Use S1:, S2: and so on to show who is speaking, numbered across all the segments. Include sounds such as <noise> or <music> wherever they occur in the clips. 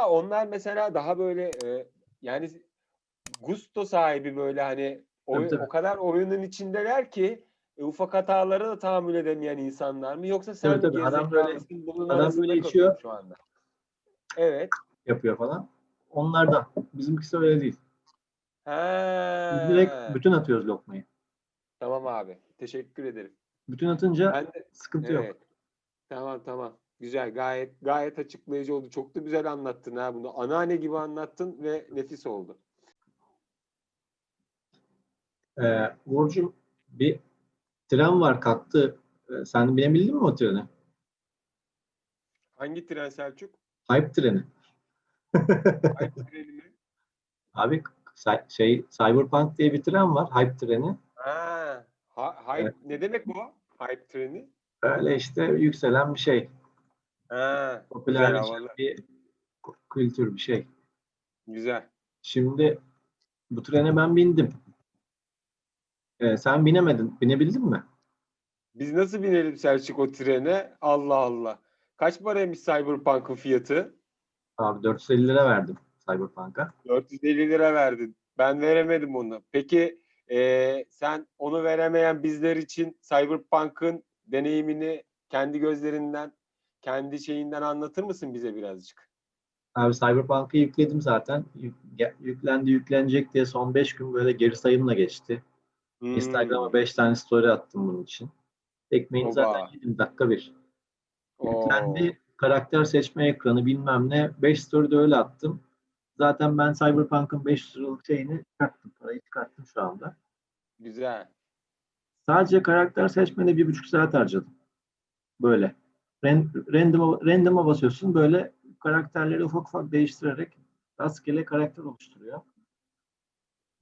S1: Ya onlar mesela daha böyle e, yani gusto sahibi böyle hani oy-
S2: Tabii, tabii.
S1: o kadar oyunun içindeler ki e, ufak hatalara da tahammül edemeyen insanlar mı yoksa sen
S2: Tabii, tabii. Adam böyle- adam böyle içiyor.
S1: şu anda. Evet.
S2: yapıyor falan. Onlardan. Bizimkisi öyle değil. Biz direkt bütün atıyoruz lokmayı.
S1: Tamam abi. Teşekkür ederim.
S2: Bütün atınca
S1: Ben de
S2: sıkıntı yok.
S1: evet. Tamam tamam. Güzel. Gayet gayet açıklayıcı oldu. Çok da güzel anlattın ha bunu. Anneanne gibi anlattın ve nefis oldu.
S2: Ee, Uğur'cum bir tren var kalktı. Ee, sen binebildin mi o treni?
S1: Hangi tren Selçuk?
S2: Hype treni.
S1: Hype <laughs> treni mi?
S2: Abi şey Cyberpunk diye bir tren var. Hype treni.
S1: Ha, ha- hype,
S2: Evet.
S1: ne demek bu? Hype treni?
S2: Öyle işte yükselen bir şey.
S1: Ha,
S2: Popülerleşen
S1: havalı.
S2: bir kültür bir şey.
S1: güzel.
S2: Şimdi bu trene ben bindim. Ee, sen binemedin. Binebildin mi?
S1: Biz nasıl binelim Selçuk o trene? Allah Allah. Kaç paraymış Cyberpunk'ın fiyatı?
S2: Abi 450 lira verdim Cyberpunk'a.
S1: 450 lira verdin. Ben veremedim onu. Peki eee, sen onu veremeyen bizler için Cyberpunk'ın deneyimini kendi gözlerinden, kendi şeyinden anlatır mısın bize birazcık?
S2: Abi Cyberpunk'ı yükledim zaten. Yük- yüklendi yüklenecek diye son 5 gün böyle geri sayımla geçti.
S1: Hmm,
S2: Instagram'a 5 tane story attım bunun için. Ekmeğini
S1: Oba.
S2: zaten 20 dakika bir.
S1: oo,
S2: Yüklendi. Karakter seçme ekranı bilmem ne. 5 story de öyle attım. Zaten ben Cyberpunk'ın 500 liralık şeyini çıkarttım. Parayı çıkarttım şu anda.
S1: Güzel.
S2: Sadece karakter seçmede bir buçuk saat harcadım. Böyle. Ran- Random'a, random'a basıyorsun. Böyle karakterleri ufak ufak değiştirerek rastgele karakter oluşturuyor.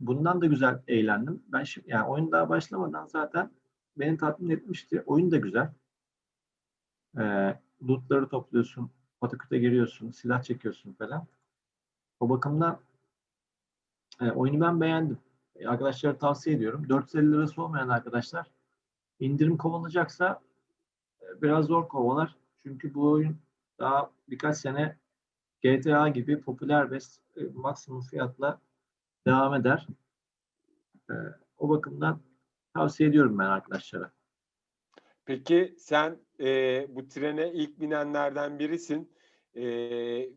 S2: Bundan da güzel eğlendim. Ben şimdi yani oyun daha başlamadan zaten beni tatmin etmişti. Oyun da güzel. Ee, lootları topluyorsun, pataküte giriyorsun, silah çekiyorsun falan. O bakımdan e, oyunu ben beğendim. E, arkadaşlara tavsiye ediyorum. 450 lirası olmayan arkadaşlar indirim kovalayacaksa biraz zor kovalar. Çünkü bu oyun daha birkaç sene GTA gibi popüler ve e, maksimum fiyatla devam eder. E, o bakımdan tavsiye ediyorum ben arkadaşlara.
S1: Peki sen e, bu trene ilk binenlerden birisin. E,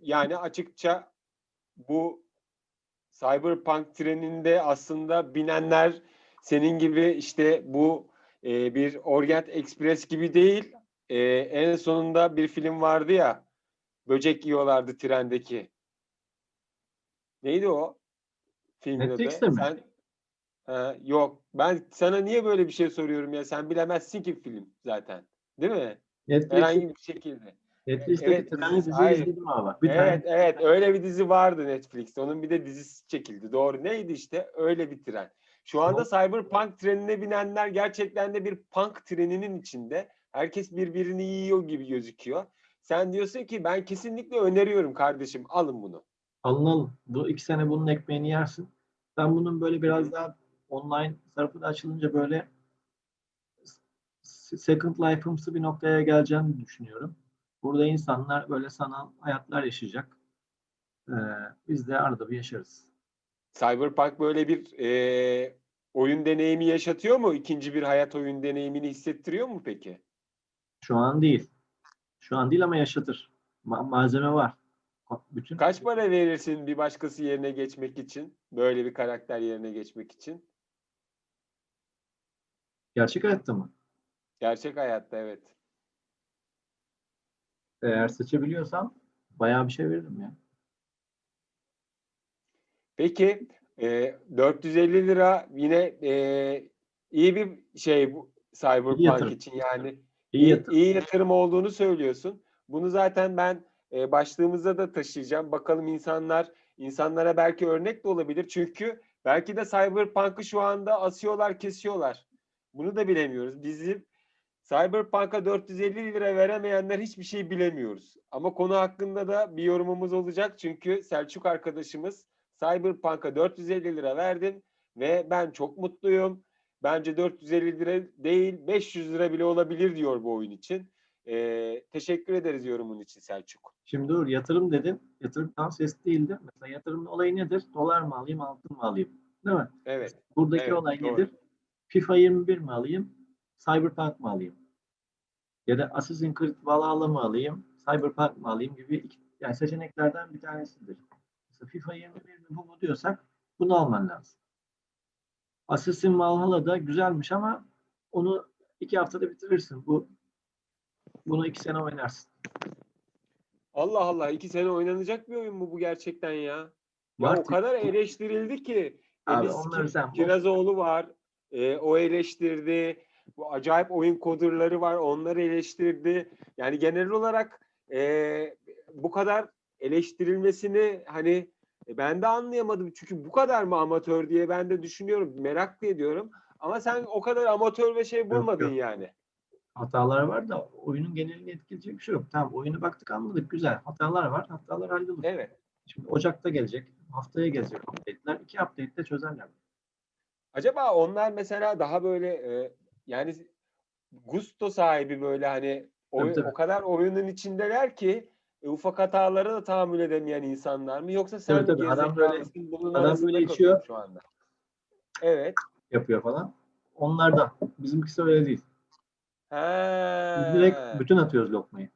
S1: yani açıkça bu Cyberpunk treninde aslında binenler senin gibi işte bu e, bir Orient Express gibi değil. E, en sonunda bir film vardı ya böcek yiyorlardı trendeki. Neydi o? Filmin adı?
S2: Netflix'te mi?
S1: Sen, Ha, yok. Ben sana niye böyle bir şey soruyorum ya? Sen bilemezsin ki film zaten. Değil mi?
S2: Netflix,
S1: Herhangi bir şekilde.
S2: Netflix'teki
S1: Evet,
S2: trenli
S1: dizi-
S2: diziyi
S1: hayır.
S2: izledim abi. Bir
S1: evet,
S2: tane
S1: evet. Öyle bir dizi vardı Netflix'te. Onun bir de dizisi çekildi. Doğru. Neydi işte? Öyle bir tren. Şu anda Cyberpunk trenine binenler gerçekten de bir punk treninin içinde. Herkes birbirini yiyor gibi gözüküyor. Sen diyorsun ki ben kesinlikle öneriyorum kardeşim. Alın bunu.
S2: alınalım. Bu iki sene bunun ekmeğini yersin. Ben bunun böyle biraz daha online tarafı da açılınca böyle Second Life'ımsı bir noktaya geleceğini düşünüyorum. Burada insanlar böyle sanal hayatlar yaşayacak. Ee, biz de arada bir yaşarız.
S1: Cyberpunk böyle bir e, oyun deneyimi yaşatıyor mu? İkinci bir hayat oyun deneyimini hissettiriyor mu peki?
S2: Şu an değil. Şu an değil ama yaşatır. Ma- malzeme var. Bütün
S1: Kaç para verirsin bir başkası yerine geçmek için? Böyle bir karakter yerine geçmek için?
S2: gerçek hayatta mı?
S1: Gerçek hayatta evet.
S2: Eğer seçebiliyorsam bayağı bir şey veririm ya.
S1: Peki e, 450 lira yine e, iyi bir şey bu Cyberpunk için yani
S2: İyi
S1: iyi,
S2: yatırım.
S1: iyi yatırım olduğunu söylüyorsun. Bunu zaten ben e, başlığımızda da taşıyacağım. Bakalım insanlar insanlara belki örnek de olabilir. Çünkü belki de Cyberpunk'ı şu anda asıyorlar, kesiyorlar. Bunu da bilemiyoruz. Bizim Cyberpunk'a 450 lira veremeyenler hiçbir şey bilemiyoruz. Ama konu hakkında da bir yorumumuz olacak. Çünkü Selçuk arkadaşımız Cyberpunk'a 450 lira verdim ve ben çok mutluyum. Bence 450 lira değil 500 lira bile olabilir diyor bu oyun için. Ee, teşekkür ederiz yorumun için Selçuk.
S2: Şimdi dur yatırım dedin. Yatırım tam ses değildir. Mesela yatırımın olayı nedir? Dolar mı alayım, altın mı alayım? Değil mi?
S1: Evet.
S2: Buradaki
S1: Evet,
S2: olay
S1: doğru.
S2: nedir? FIFA 21 mi alayım? Cyberpunk mı alayım? Ya da Assassin's Creed Valhalla mı alayım? Cyberpunk mı alayım gibi yani seçeneklerden bir tanesidir. Mesela FIFA 21 mi bu mu diyorsak bunu alman lazım. Assassin's Valhalla da güzelmiş ama onu iki haftada bitirirsin. Bu bunu iki sene oynarsın.
S1: Allah Allah iki sene oynanacak bir oyun mu bu gerçekten ya? Ya o kadar eleştirildi ki.
S2: Abi
S1: Enis
S2: onları sen-
S1: Kirazoğlu var. e, o eleştirdi. Bu acayip oyun kodurları var. Onları eleştirdi. Yani genel olarak e, bu kadar eleştirilmesini hani e, ben de anlayamadım. Çünkü bu kadar mı amatör diye ben de düşünüyorum. Merak da ediyorum. Ama sen o kadar amatör ve şey bulmadın
S2: yok.
S1: yani.
S2: hatalar var da oyunun genelini etkileyecek bir şey yok. Tamam oyunu baktık anladık güzel. Hatalar var. Hatalar hallolur.
S1: Evet.
S2: Şimdi Ocak'ta gelecek. Haftaya gelecek update'ler. İki update'de çözerler.
S1: Acaba onlar mesela daha böyle e, yani gusto sahibi böyle hani oy-
S2: tabii.
S1: o kadar oyunun içindeler ki e, ufak hatalara da tahammül edemeyen insanlar mı yoksa sen mi
S2: tabii. Adam böyle-
S1: bunun
S2: adam böyle içiyor.
S1: şu anda. Evet.
S2: Yapıyor falan. Onlardan. Bizimkisi öyle değil. Biz direkt
S1: He.
S2: bütün atıyoruz lokmayı.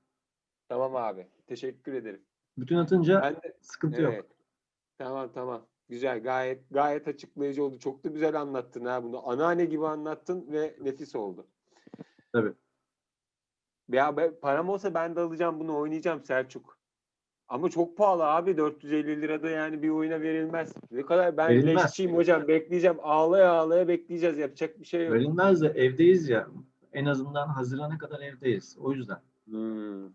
S1: Tamam abi. Teşekkür ederim.
S2: Bütün atınca
S1: Ben de
S2: sıkıntı yok.
S1: evet. Tamam tamam. Güzel. Gayet gayet açıklayıcı oldu. Çok da güzel anlattın ha bunu. Anneanne gibi anlattın ve nefis oldu.
S2: Tabii.
S1: Ya ben, param olsa ben de alacağım bunu oynayacağım Selçuk. Ama çok pahalı abi 450 lirada yani bir oyuna verilmez. Ne kadar ben
S2: Verilmez.
S1: leşçiyim hocam bekleyeceğim ağlaya ağlaya bekleyeceğiz yapacak bir şey yok.
S2: Verilmez de evdeyiz ya. En azından Haziran'a kadar evdeyiz. O yüzden.
S1: Hmm.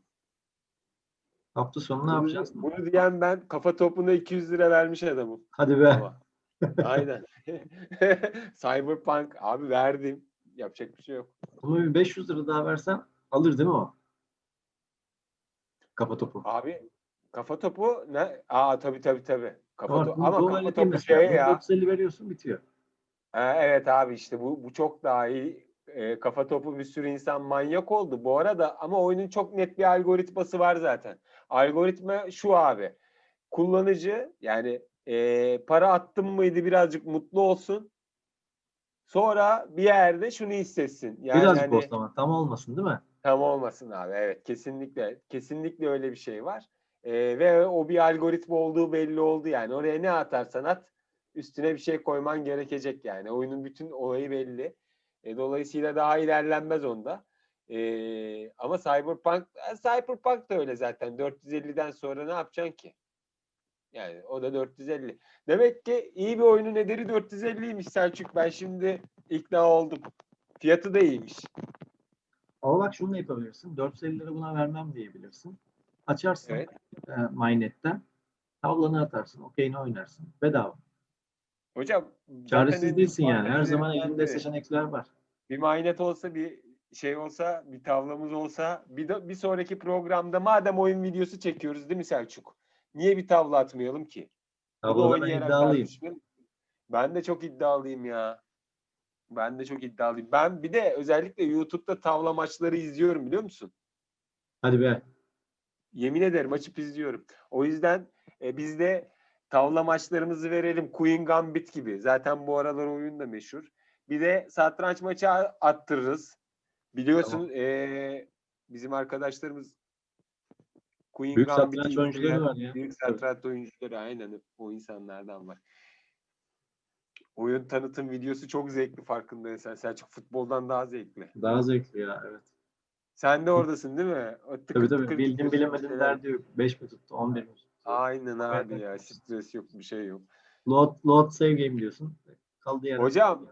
S2: Hafta sonu ne
S1: Bunu,
S2: yapacağız?
S1: bunu diyen ben kafa topuna 200 lira vermiş adamım.
S2: Hadi be.
S1: Ama. Aynen. <laughs> Cyberpunk abi verdim. Yapacak bir şey yok.
S2: Bunu bir 500 lira daha versen alır değil mi o? Kafa topu.
S1: Abi kafa topu ne? Aa tabii tabii tabii. Kafa
S2: Ama,
S1: topu, ama kafa topu şey ya.
S2: 450 veriyorsun bitiyor.
S1: Ha, evet abi işte bu bu çok daha iyi. E, kafa topu bir sürü insan manyak oldu bu arada ama oyunun çok net bir algoritması var zaten. Algoritma şu abi. Kullanıcı yani e, para attım mıydı birazcık mutlu olsun. Sonra bir yerde şunu hissetsin. Yani
S2: Birazcık
S1: hani,
S2: olsun ama tam olmasın değil mi?
S1: Tam olmasın abi. Evet kesinlikle. Kesinlikle öyle bir şey var. Ee, ve o bir algoritma olduğu belli oldu yani. Oraya ne atarsan at üstüne bir şey koyman gerekecek yani. Oyunun bütün olayı belli. E, dolayısıyla daha ilerlenmez onda. E, ama Cyberpunk e, Cyberpunk da öyle zaten. 450'den sonra ne yapacaksın ki? Yani o da 450. Demek ki iyi bir oyunun ederi 450'ymiş Selçuk. Ben şimdi ikna oldum. Fiyatı da iyiymiş.
S2: Ama bak şunu da yapabilirsin. 450 lira buna vermem diyebilirsin. Açarsın
S1: Evet.
S2: e, MyNet'ten. Tavlanı atarsın. Okeyini oynarsın. Bedava.
S1: Hocam
S2: Çaresiz değilsin yani. Her zaman elinde seçenekler var.
S1: Bir maynet olsa bir şey olsa bir tavlamız olsa bir de bir sonraki programda madem oyun videosu çekiyoruz değil mi Selçuk? Niye bir tavla atmayalım ki? Bu da
S2: Tavlada ben iddialıyım.
S1: tartışılır. Ben de çok iddialıyım ya. Ben de çok iddialıyım. Ben bir de özellikle YouTube'da tavla maçları izliyorum biliyor musun?
S2: Hadi be.
S1: Yemin ederim açıp izliyorum. O yüzden e, biz de tavla maçlarımızı verelim. Queen Gambit gibi. Zaten bu aralar oyun da meşhur. Bir de satranç maçı attırırız. Biliyorsun e, bizim arkadaşlarımız Queen
S2: Büyük satranç oyuncuları var ya.
S1: Büyük satranç oyuncuları aynen o insanlardan var. Oyun tanıtım videosu çok zevkli farkındaysan. Selçuk futboldan daha zevkli.
S2: Daha zevkli ya. Evet.
S1: Sen de oradasın değil mi? O tıkır
S2: Tabii tabii.
S1: tıkır
S2: bilemedin
S1: şeyler.
S2: derdi yok. 5 mi tuttu? 11 mi tuttu?
S1: Aynen abi
S2: Evet.
S1: ya. Stres yok bir şey yok.
S2: Load, load save game diyorsun. Kaldı yerde.
S1: Hocam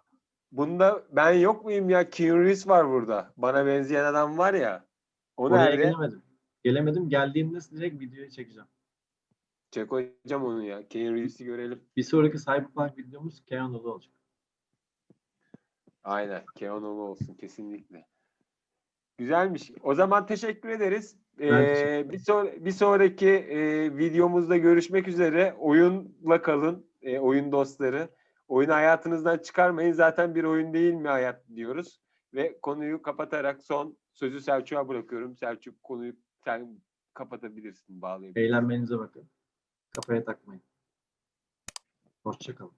S1: bunda ben yok muyum ya? Keanu Reeves var burada. Bana benzeyen adam var ya. O
S2: Oraya
S1: nerede?
S2: Gelemedim. Geldiğimde direkt videoyu çekeceğim.
S1: Çek hocam onu ya. Keanu Reeves'i görelim.
S2: Bir sonraki Cyberpunk videomuz Keanu'lu olacak.
S1: Aynen. Keanu'lu olsun kesinlikle. Güzelmiş. O zaman teşekkür ederiz. Ee,
S2: teşekkür
S1: bir, son- bir sonraki e, videomuzda görüşmek üzere. Oyunla kalın. e, oyun dostları. Oyunu hayatınızdan çıkarmayın. Zaten bir oyun değil mi hayat diyoruz. Ve konuyu kapatarak son sözü Selçuk'a bırakıyorum. Selçuk konuyu kendi kapatabilirsin, bağlayabilirsin.
S2: Eğlenmenize bakın. Kafaya takmayın. Hoşçakalın.